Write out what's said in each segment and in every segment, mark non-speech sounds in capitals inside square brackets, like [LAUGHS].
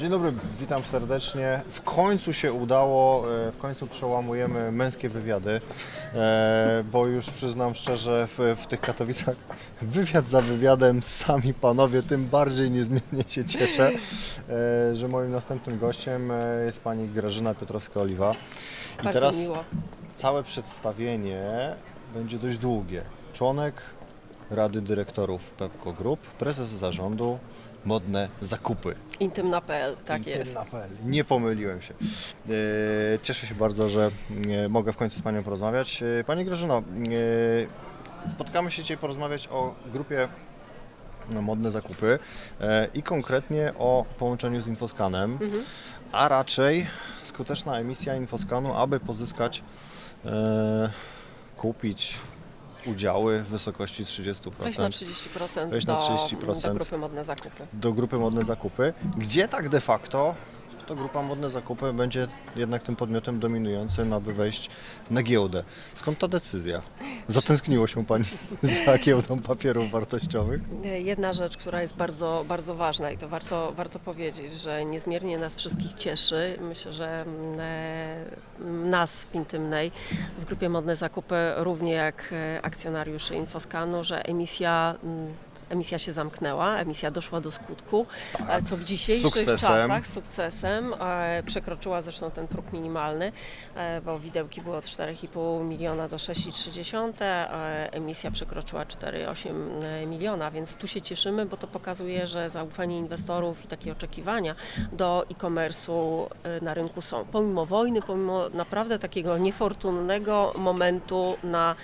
Dzień dobry, witam serdecznie. W końcu się udało, e, w końcu przełamujemy męskie wywiady, e, bo już przyznam szczerze, w, w tych Katowicach wywiad za wywiadem, sami panowie, tym bardziej niezmiennie się cieszę, e, że moim następnym gościem jest pani Grażyna Piotrowska-Oliwa. I Bardzo teraz miło. całe przedstawienie będzie dość długie. Członek Rady Dyrektorów Pepco Group, prezes zarządu, modne zakupy. Intymna.pl, tak jest. Intymna.pl. Nie pomyliłem się. E, Cieszę się bardzo, że e, mogę w końcu z Panią porozmawiać. E, Pani Grażyno, spotkamy się dzisiaj porozmawiać o grupie no, Modne Zakupy i konkretnie o połączeniu z Infoskanem, Mhm. a raczej skuteczna emisja Infoskanu, aby pozyskać, kupić udziały w wysokości 30%. Weź na 30%, Weź na do, 30%. do grupy Modne Zakupy. do grupy Modne Zakupy, gdzie tak de facto to grupa Modne Zakupy będzie jednak tym podmiotem dominującym, aby wejść na giełdę. Skąd ta decyzja? Zatęskniło się Pani [LAUGHS] za giełdą papierów wartościowych? E, Jedna rzecz, która jest bardzo, bardzo ważna i to warto, warto powiedzieć, że niezmiernie nas wszystkich cieszy. Myślę, że mm, e, nas w Intymnej, w grupie Modne Zakupy, równie jak e, akcjonariuszy Infoskanu, że emisja, mm, emisja się zamknęła, emisja doszła do skutku, e, co w dzisiejszych Sukcesem. czasach z sukcesem e, przekroczyła zresztą ten próg minimalny, e, bo widełki było od 4,5 miliona do 6,3, e, emisja przekroczyła 4,8 miliona, więc tu się cieszymy, bo to pokazuje, że zaufanie inwestorów i takie oczekiwania do e-commerce'u na rynku są. Pomimo wojny, pomimo naprawdę takiego niefortunnego momentu na,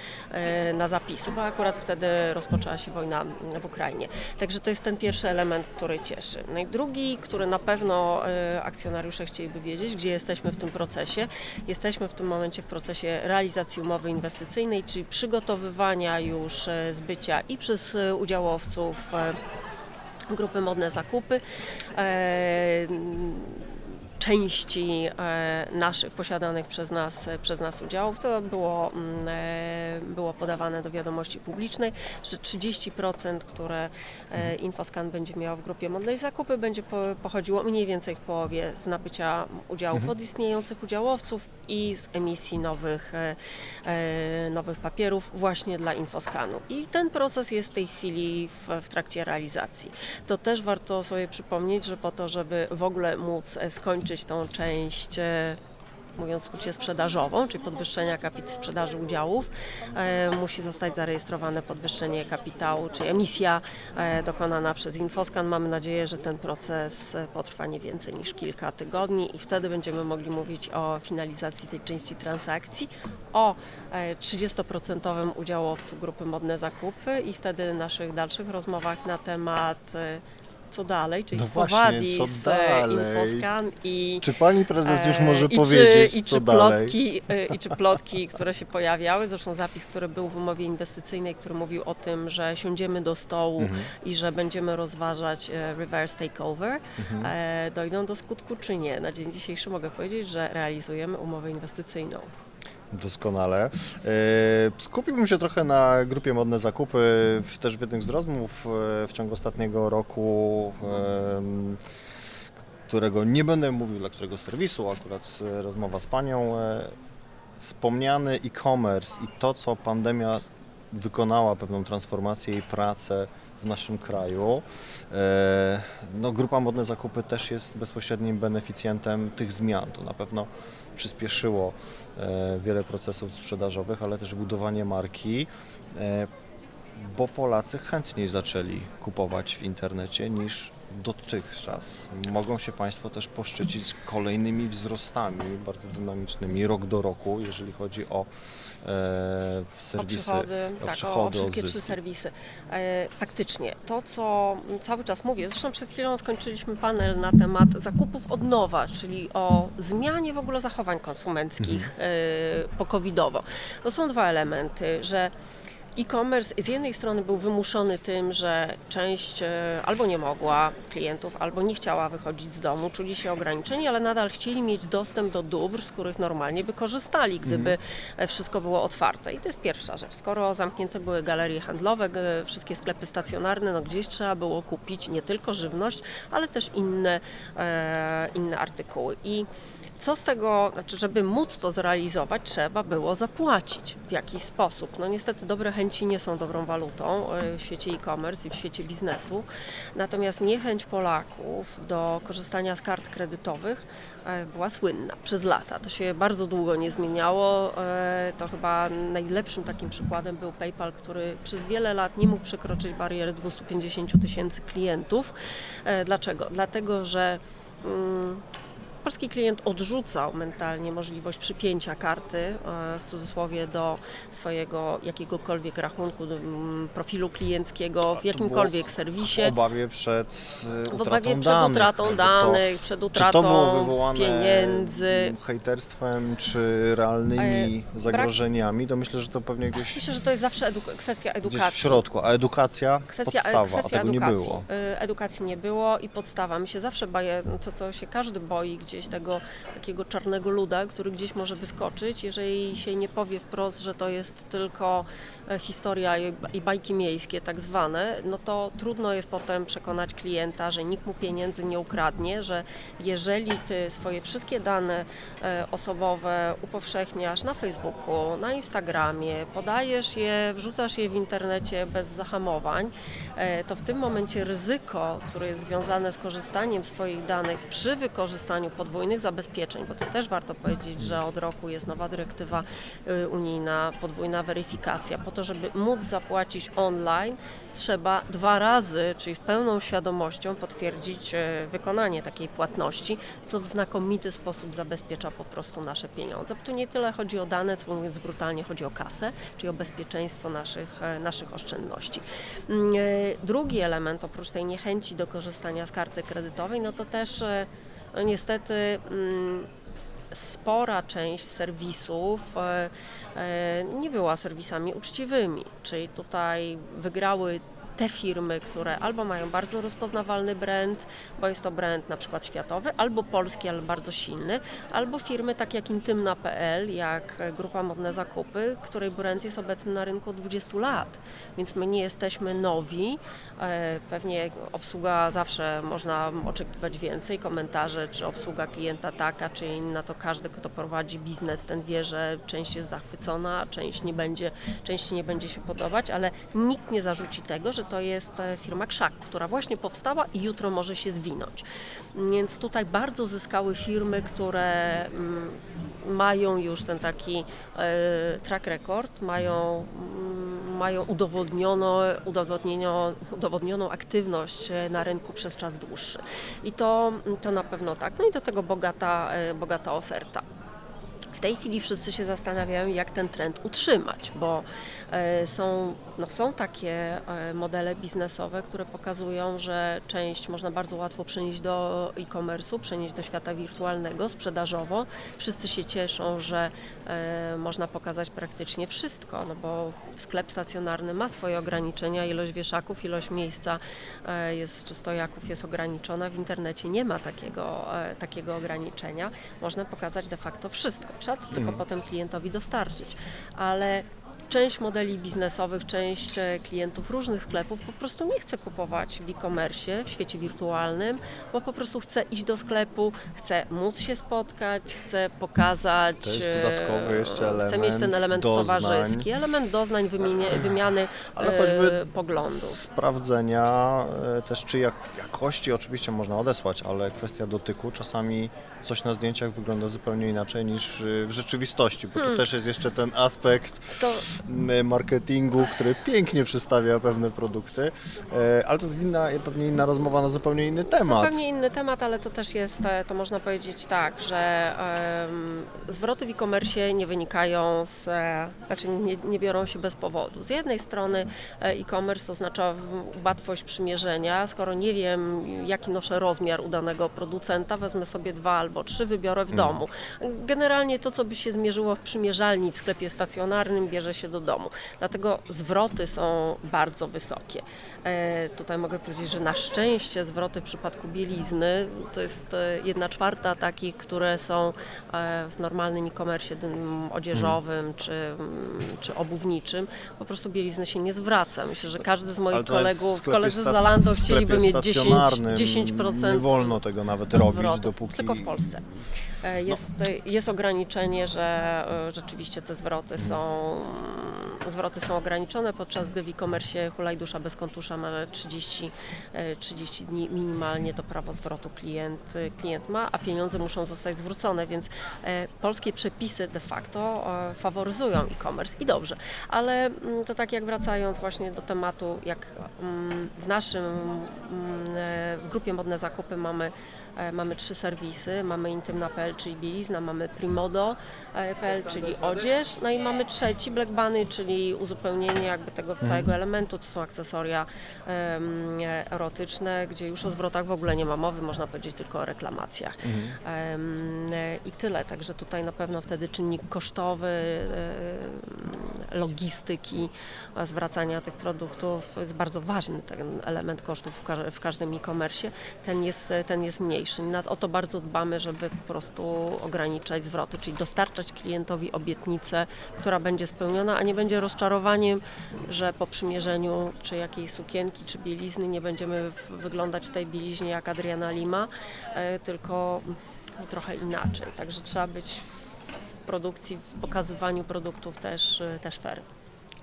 na zapisy, bo akurat wtedy rozpoczęła się wojna w Ukrainie. Także to jest ten pierwszy element, który cieszy. No i drugi, który na pewno e, akcjonariusze chcieliby wiedzieć, gdzie jesteśmy w tym procesie. Jesteśmy w tym momencie w procesie realizacji umowy inwestycyjnej, czyli przygotowywania już e, zbycia i przez e, udziałowców grupy Modne Zakupy. Części e, naszych posiadanych przez nas, przez nas udziałów. To było, mm, e, było podawane do wiadomości publicznej, że 30%, które e, Infoscan będzie miał w grupie Modnej Zakupy, będzie po, pochodziło mniej więcej w połowie z nabycia udziałów od istniejących udziałowców i z emisji nowych, nowych papierów właśnie dla Infoskanu. I ten proces jest w tej chwili w, w trakcie realizacji. To też warto sobie przypomnieć, że po to, żeby w ogóle móc e, skończyć tą część e, mówiąc w skrócie sprzedażową, czyli podwyższenia kapit sprzedaży udziałów, e, musi zostać zarejestrowane podwyższenie kapitału, czyli emisja e, dokonana przez Infoscan. Mamy nadzieję, że ten proces potrwa nie więcej niż kilka tygodni i wtedy będziemy mogli mówić o finalizacji tej części transakcji, o e, 30% udziałowcu grupy Modne Zakupy i wtedy naszych dalszych rozmowach na temat co dalej, czyli No właśnie, Fowadi, co dalej? Infoscan i Czy Pani Prezes już E, może I powiedzieć, czy, i czy plotki, e, I czy plotki, które się pojawiały, zresztą zapis, który był w umowie inwestycyjnej, który mówił o tym, że siądziemy do stołu Mhm. i że będziemy rozważać e, reverse takeover, Mhm. dojdą do skutku czy nie. Na dzień dzisiejszy mogę powiedzieć, że realizujemy umowę inwestycyjną. Doskonale. E, Skupiłbym się trochę na grupie Modne Zakupy. Też w jednych z rozmów e, w ciągu ostatniego roku, którego nie będę mówił dla którego serwisu, akurat e, rozmowa z Panią, wspomniany e-commerce i to, co pandemia wykonała pewną transformację i pracę w naszym kraju. E, No, grupa Modne Zakupy też jest bezpośrednim beneficjentem tych zmian. To na pewno przyspieszyło e, wiele procesów sprzedażowych, ale też budowanie marki, e, bo Polacy chętniej zaczęli kupować w internecie niż dotychczas. Mogą się Państwo też poszczycić kolejnymi wzrostami bardzo dynamicznymi rok do roku, jeżeli chodzi o e, O serwisy. przychody, o tak, o, przychody, o wszystkie trzy zyski. serwisy. E, faktycznie, to co cały czas mówię, zresztą przed chwilą skończyliśmy panel na temat zakupów od nowa, czyli o zmianie w ogóle zachowań konsumenckich Mhm. e, po-covidowo. To są dwa elementy, że E-commerce z jednej strony był wymuszony tym, że część e, albo nie mogła klientów, albo nie chciała wychodzić z domu, czuli się ograniczeni, ale nadal chcieli mieć dostęp do dóbr, z których normalnie by korzystali, gdyby e, wszystko było otwarte. I to jest pierwsza rzecz. Skoro zamknięte były galerie handlowe, wszystkie sklepy stacjonarne, no gdzieś trzeba było kupić nie tylko żywność, ale też inne, e, inne artykuły. I co z tego, znaczy, żeby móc to zrealizować, trzeba było zapłacić w jakiś sposób. No niestety dobre chęci nie są dobrą walutą e, w świecie e-commerce i w świecie biznesu. Natomiast niechęć Polaków do korzystania z kart kredytowych e, była słynna przez lata. To się bardzo długo nie zmieniało. E, To chyba najlepszym takim przykładem był PayPal, który przez wiele lat nie mógł przekroczyć bariery 250 tysięcy klientów. Dlaczego? Dlatego, że mm, Polski klient odrzucał mentalnie możliwość przypięcia karty e, w cudzysłowie do swojego jakiegokolwiek rachunku, mm, profilu klienckiego w to jakimkolwiek serwisie. W obawie przed e, utratą obawie przed danych. utratą danych, przed To, czy to było utratą wywołane pieniędzy. hejterstwem, czy realnymi E, zagrożeniami, to myślę, że to pewnie gdzieś, Myślę, że to jest zawsze edu- kwestia gdzieś edukacji. w środku, a edukacja Kwestia, podstawa, kwestia a tego edukacji. nie było. Y, Edukacji nie było i podstawa. My się zawsze baje, no to, to się każdy boi gdzieś tego takiego czarnego luda, który gdzieś może wyskoczyć, jeżeli się nie powie wprost, że to jest tylko e, historia i, bajki miejskie tak zwane, no to trudno jest potem przekonać klienta, że nikt mu pieniędzy nie ukradnie, że jeżeli ty swoje wszystkie dane e, osobowe upowszechniasz na Facebooku, na Instagramie, podajesz je, wrzucasz je w internecie bez zahamowań, e, to w tym momencie ryzyko, które jest związane z korzystaniem swoich danych przy wykorzystaniu podwójnych zabezpieczeń, bo to też warto powiedzieć, że od roku jest nowa dyrektywa y, unijna, podwójna weryfikacja, po to, żeby móc zapłacić online, trzeba dwa razy, czyli z pełną świadomością potwierdzić e, wykonanie takiej płatności, co w znakomity sposób zabezpiecza po prostu nasze pieniądze. Bo tu nie tyle chodzi o dane, co mówiąc brutalnie chodzi o kasę, czyli o bezpieczeństwo naszych, e, naszych oszczędności. Mm, e, Drugi element, oprócz tej niechęci do korzystania z karty kredytowej, no to też e, no niestety mm, spora część serwisów e, e, nie była serwisami uczciwymi, czyli tutaj wygrały te firmy, które albo mają bardzo rozpoznawalny brand, bo jest to brand na przykład światowy, albo polski, ale bardzo silny, albo firmy takie jak Intymna.pl, jak Grupa Modne Zakupy, której brand jest obecny na rynku od 20 lat, więc my nie jesteśmy nowi. E, Pewnie obsługa zawsze można oczekiwać więcej, komentarze, czy obsługa klienta taka, czy inna, to każdy, kto prowadzi biznes, ten wie, że część jest zachwycona, część nie będzie, część nie będzie się podobać, ale nikt nie zarzuci tego, że to jest e, firma Krzak, która właśnie powstała i jutro może się zwinąć. Więc tutaj bardzo zyskały firmy, które mm, mają już ten taki e, track record, mają, mm, mają udowodniono, udowodniono, udowodnioną aktywność e, na rynku przez czas dłuższy. I to, to na pewno tak. No i do tego bogata, bogata oferta. W tej chwili wszyscy się zastanawiają, jak ten trend utrzymać, bo e, są, no są takie e, modele biznesowe, które pokazują, że część można bardzo łatwo przenieść do e-commerce'u, przenieść do świata wirtualnego, sprzedażowo. Wszyscy się cieszą, że można pokazać praktycznie wszystko, no bo sklep stacjonarny ma swoje ograniczenia, ilość wieszaków, ilość miejsca e, jest, czy stojaków jest ograniczona. W internecie nie ma takiego, e, takiego ograniczenia. Można pokazać de facto wszystko. Trzeba to tylko potem klientowi dostarczyć. Ale część modeli biznesowych, część e, klientów różnych sklepów po prostu nie chce kupować w e-commerce, w świecie wirtualnym, bo po prostu chce iść do sklepu, chce móc się spotkać, chce pokazać. To jest e, dodatkowy jeszcze Chce mieć ten element element doznań. towarzyski, element doznań, wymienie, [CLEARS THROAT] wymiany Ale e, choćby poglądów. sprawdzenia e, też czy jak, jakości oczywiście można odesłać, ale kwestia dotyku czasami coś na zdjęciach wygląda zupełnie inaczej niż w rzeczywistości, bo Hmm. tu też jest jeszcze ten aspekt To marketingu, który pięknie przedstawia pewne produkty, e, ale to jest inna, pewnie inna rozmowa na zupełnie inny temat. Zupełnie inny temat, ale to też jest, e, to można powiedzieć tak, że zwroty w e-commerce nie wynikają z, e, znaczy nie, nie biorą się bez powodu. Z jednej strony e-commerce oznacza łatwość przymierzenia. Skoro nie wiem, jaki noszę rozmiar u danego producenta, wezmę sobie dwa albo trzy, wybiorę w domu. Generalnie to, co by się zmierzyło w przymierzalni w sklepie stacjonarnym, bierze się do domu. Dlatego zwroty są bardzo wysokie. E, tutaj mogę powiedzieć, że na szczęście zwroty w przypadku bielizny to jest e, jedna czwarta takich, które są e, w normalnym e-commerce odzieżowym czy, mm, czy obuwniczym. Po prostu bielizny się nie zwraca. Myślę, że każdy z moich kolegów, koledzy z Zalando chcieliby mieć 10%, stacjonarnym 10% Nie wolno tego nawet robić, zwrotów, dopóki... Tylko w Polsce. Jest, jest ograniczenie, że rzeczywiście te zwroty są, zwroty są ograniczone, podczas gdy w e-commerce hulaj dusza bez kontusza ma 30, e, 30 dni minimalnie to prawo zwrotu klient, e, klient ma, a pieniądze muszą zostać zwrócone, więc e, polskie przepisy de facto e, faworyzują e-commerce i dobrze, ale mm, to tak jak wracając właśnie do tematu, jak mm, w naszym, mm, w grupie Modne Zakupy mamy Mamy trzy serwisy, mamy Intymna.pl, czyli bielizna, mamy Primodo.pl, czyli odzież, no i mamy trzeci Black Bunny, czyli uzupełnienie jakby tego całego elementu, to są akcesoria em, erotyczne, gdzie już o zwrotach w ogóle nie ma mowy, można powiedzieć tylko o reklamacjach. Em, e, I tyle, także tutaj na pewno wtedy czynnik kosztowy, logistyki, zwracania tych produktów jest bardzo ważny ten element kosztów w każ- w każdym e-commerce, ten jest, ten jest mniejszy. O to bardzo dbamy, żeby po prostu ograniczać zwroty, czyli dostarczać klientowi obietnicę, która będzie spełniona, a nie będzie rozczarowaniem, że po przymierzeniu czy jakiejś sukienki, czy bielizny nie będziemy wyglądać w tej bieliźnie jak Adriana Lima, e, tylko trochę inaczej. Także trzeba być w produkcji, w pokazywaniu produktów też, e, też fair.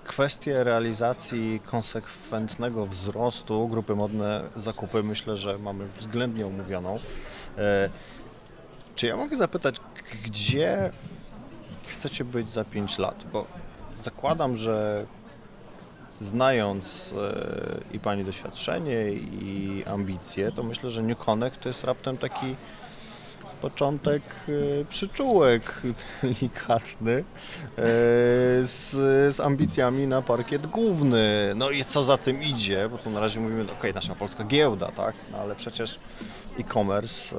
Kwestie realizacji konsekwentnego wzrostu grupy modne zakupy myślę, że mamy względnie omówioną. E, Czy ja mogę zapytać, gdzie chcecie być za 5 lat? Bo zakładam, że znając e, i Pani doświadczenie i ambicje, to myślę, że New Connect to jest raptem taki początek e, przyczółek [LAUGHS] delikatny e, z, z ambicjami na parkiet główny. No i co za tym idzie, bo tu na razie mówimy, ok, nasza polska giełda, tak, no ale przecież e-commerce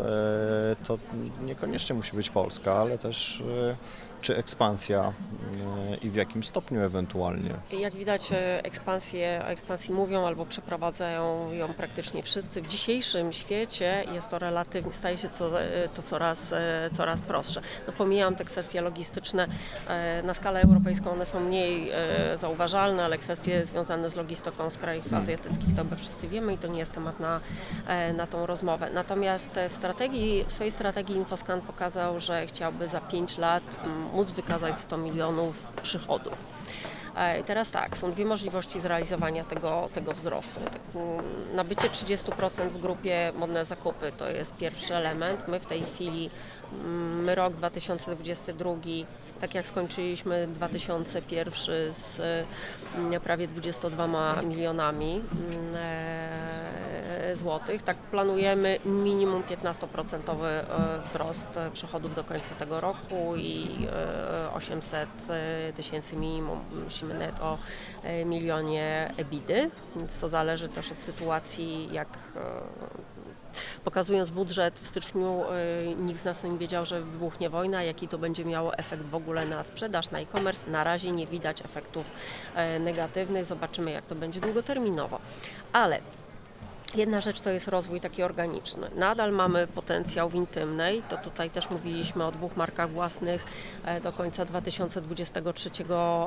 to niekoniecznie musi być Polska, ale też czy ekspansja e, i w jakim stopniu ewentualnie. Jak widać, ekspansję, o ekspansji mówią albo przeprowadzają ją praktycznie wszyscy. W dzisiejszym świecie jest to relatywnie, staje się to, e, to coraz, e, coraz prostsze. No, pomijam te kwestie logistyczne, e, na skalę europejską one są mniej zauważalne, ale kwestie związane z logistyką z krajów azjatyckich to my wszyscy wiemy i to nie jest temat na, na tą rozmowę. Natomiast w strategii, w swojej strategii Infoscan pokazał, że chciałby za 5 lat mm, móc wykazać 100 milionów przychodów. E, teraz tak, są dwie możliwości zrealizowania tego, tego wzrostu. Tak, mm, nabycie 30% w grupie modne zakupy to jest pierwszy element. My w tej chwili, mm, my rok 2022, tak jak skończyliśmy 2001 z mm, prawie 22 milionami e, złotych, tak planujemy minimum 15% e, wzrost e, przychodów do końca tego roku i e, 800 tysięcy minimum musimy net o e, milionie EBIDY, więc to zależy też od sytuacji, jak e, Pokazując budżet w styczniu, e, nikt z nas nie wiedział, że wybuchnie wojna, jaki to będzie miało efekt w ogóle na sprzedaż, na e-commerce. Na razie nie widać efektów e, negatywnych, zobaczymy jak to będzie długoterminowo. Ale Jedna rzecz to jest rozwój taki organiczny. Nadal mamy potencjał w intymnej, to tutaj też mówiliśmy o dwóch markach własnych e, do końca 2023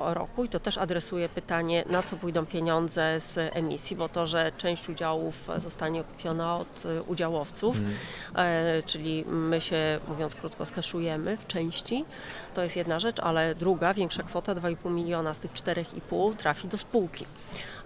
roku i to też adresuje pytanie, na co pójdą pieniądze z emisji, bo to, że część udziałów zostanie kupiona od e, udziałowców, e, czyli my się, mówiąc krótko, skaszujemy w części, to jest jedna rzecz, ale druga, większa kwota, 2,5 miliona z tych 4,5 trafi do spółki.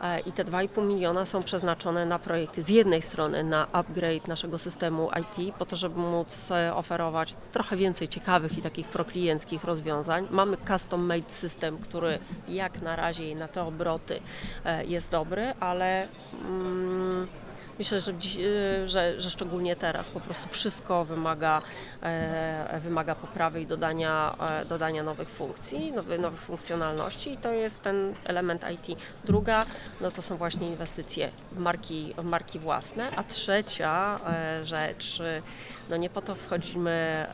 E, I te 2,5 miliona są przeznaczone na projekty z jednej strony na upgrade naszego systemu IT, po to, żeby móc e, oferować trochę więcej ciekawych i takich proklienckich rozwiązań. Mamy custom made system, który jak na razie na te obroty e, jest dobry, ale mm, myślę, że, dziś, e, że, że szczególnie teraz po prostu wszystko wymaga, e, wymaga poprawy i dodania, e, dodania nowych funkcji, nowy, nowych funkcjonalności. I to jest ten element IT. Druga, no to są właśnie inwestycje w marki, w marki własne, a trzecia e, rzecz, no nie po to wchodzimy,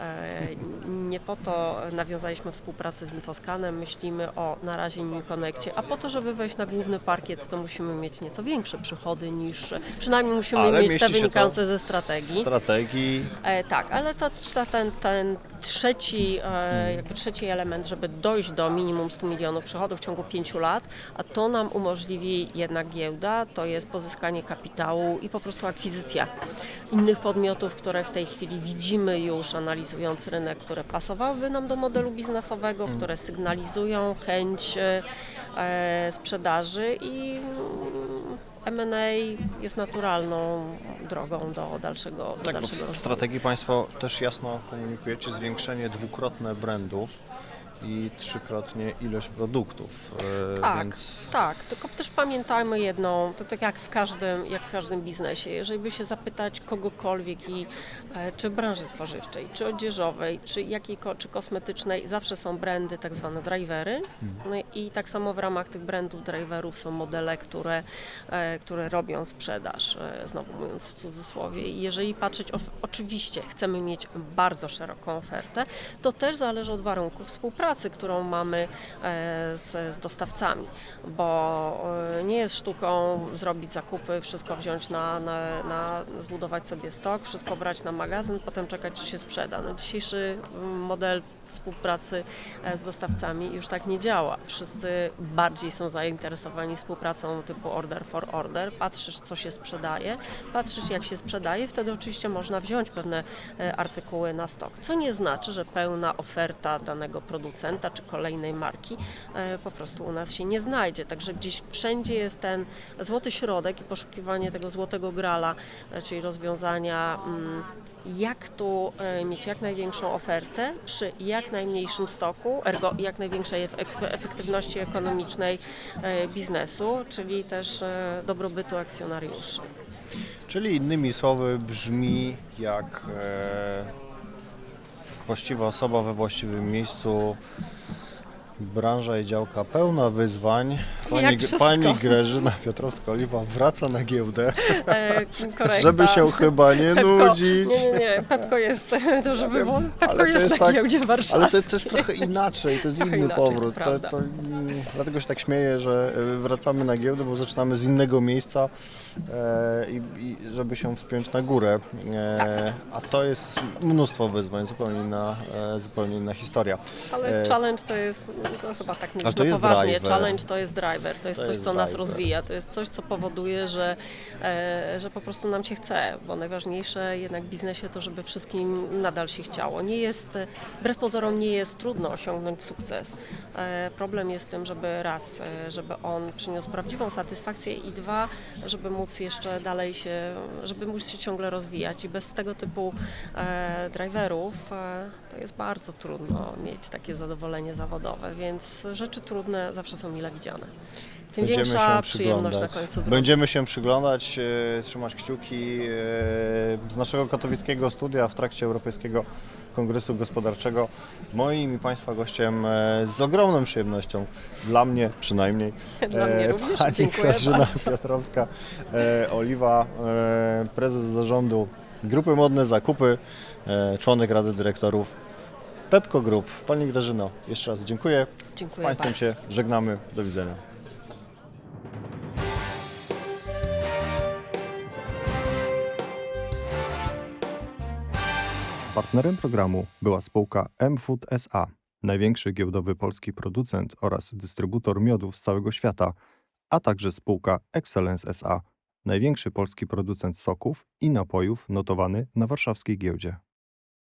nie po to nawiązaliśmy współpracę z Infoskanem, myślimy o na razie New Connectie, a po to, żeby wejść na główny parkiet, to musimy mieć nieco większe przychody niż, przynajmniej musimy Ale mieć te wynikające ze strategii. Strategii. E, tak, ale to, to, ten, ten trzeci, e, trzeci element, żeby dojść do minimum 100 milionów przychodów w ciągu 5 lat, a to nam umożliwi jednak giełda, to jest pozyskanie kapitału i po prostu akwizycja innych podmiotów, które w tej chwili widzimy już analizując rynek, które pasowałyby nam do modelu biznesowego, które sygnalizują chęć e, e, sprzedaży i mm, M&A jest naturalną drogą do dalszego, do Tak, dalszego w strategii Państwo też jasno komunikujecie zwiększenie dwukrotne brandów i trzykrotnie ilość produktów. e, Tak, Więc tak, tylko też pamiętajmy jedną, to tak jak w każdym, jak w każdym biznesie, jeżeli by się zapytać kogokolwiek i e, czy branży spożywczej, czy odzieżowej, czy jakiej, czy kosmetycznej, zawsze są brandy, tak zwane drivery. No i tak samo w ramach tych brandów driverów są modele, które, e, które robią sprzedaż, znowu mówiąc w cudzysłowie. I jeżeli patrzeć, oczywiście chcemy mieć bardzo szeroką ofertę, to też zależy od warunków współpracy, którą mamy e, z, z dostawcami, bo e, nie jest sztuką zrobić zakupy, wszystko wziąć na, na, na zbudować sobie stok, wszystko brać na magazyn, potem czekać, czy się sprzeda. No, dzisiejszy model współpracy e, z dostawcami już tak nie działa. Wszyscy bardziej są zainteresowani współpracą typu order for order. Patrzysz, co się sprzedaje, patrzysz, jak się sprzedaje, wtedy oczywiście można wziąć pewne e, artykuły na stok. Co nie znaczy, że pełna oferta danego producenta czy kolejnej marki e, po prostu u nas się nie znajdzie. Także gdzieś wszędzie jest ten złoty środek i poszukiwanie tego złotego grala, czyli rozwiązania. Jak tu e, mieć jak największą ofertę przy jak najmniejszym stoku, ergo jak największej ef- efektywności ekonomicznej e, biznesu, czyli też e, dobrobytu akcjonariuszy. Czyli innymi słowy brzmi jak właściwa osoba we właściwym miejscu. Branża i działka pełna wyzwań. Pani, pani Grażyna [LAUGHS] Piotrowska-Oliwa wraca na giełdę, E, żeby się chyba nie Pepko. nudzić. Nie, nie, nie, Pepko jest, to żeby było, Pepko to jest, jest na tak- giełdzie warszawskiej. Ale to, to jest trochę inaczej, to jest Trochę inny inaczej, powrót. to To, dlatego się tak śmieję, że e, wracamy na giełdę, bo zaczynamy z innego miejsca e, i, i żeby się wspiąć na górę. E, Tak. A to jest mnóstwo wyzwań, zupełnie inna, e, zupełnie inna historia. Ale E, challenge to jest, to chyba tak nie to brzmi jest poważnie, driver. challenge to jest driver, to jest To coś, jest co nas driver. rozwija, to jest coś, co powoduje, że, e, że po prostu nam się chce, bo najważniejsze jednak w biznesie to, żeby wszystkim nadal się chciało. Nie jest, wbrew pozorom nie jest trudno osiągnąć sukces. E, problem jest w tym, żeby raz, e, żeby on przyniósł prawdziwą satysfakcję i dwa, żeby móc jeszcze dalej się, żeby móc się ciągle rozwijać i bez tego typu e, driverów e, to jest bardzo trudno mieć takie zadowolenie zawodowe, więc rzeczy trudne zawsze są mile widziane. Tym Będziemy większa się przyjemność na przyglądać. końcu drogi. Będziemy się przyglądać, e, trzymać kciuki e, z naszego katowickiego studia w trakcie Europejskiego Kongresu Gospodarczego. Moim i Państwa gościem e, z ogromną przyjemnością, dla mnie przynajmniej, [LAUGHS] Dla mnie e, również. pani Dziękuję. Piotrowska, e, Oliwa, e, prezes zarządu Grupy Modne Zakupy, e, członek Rady Dyrektorów Pepco Group. Pani Grażyno, jeszcze raz dziękuję. Z Dziękuję Państwem bardzo. się żegnamy. Do widzenia. Partnerem programu była spółka M-Food SA, największy giełdowy polski producent oraz dystrybutor miodów z całego świata, a także spółka Excellence SA, największy polski producent soków i napojów notowany na warszawskiej giełdzie.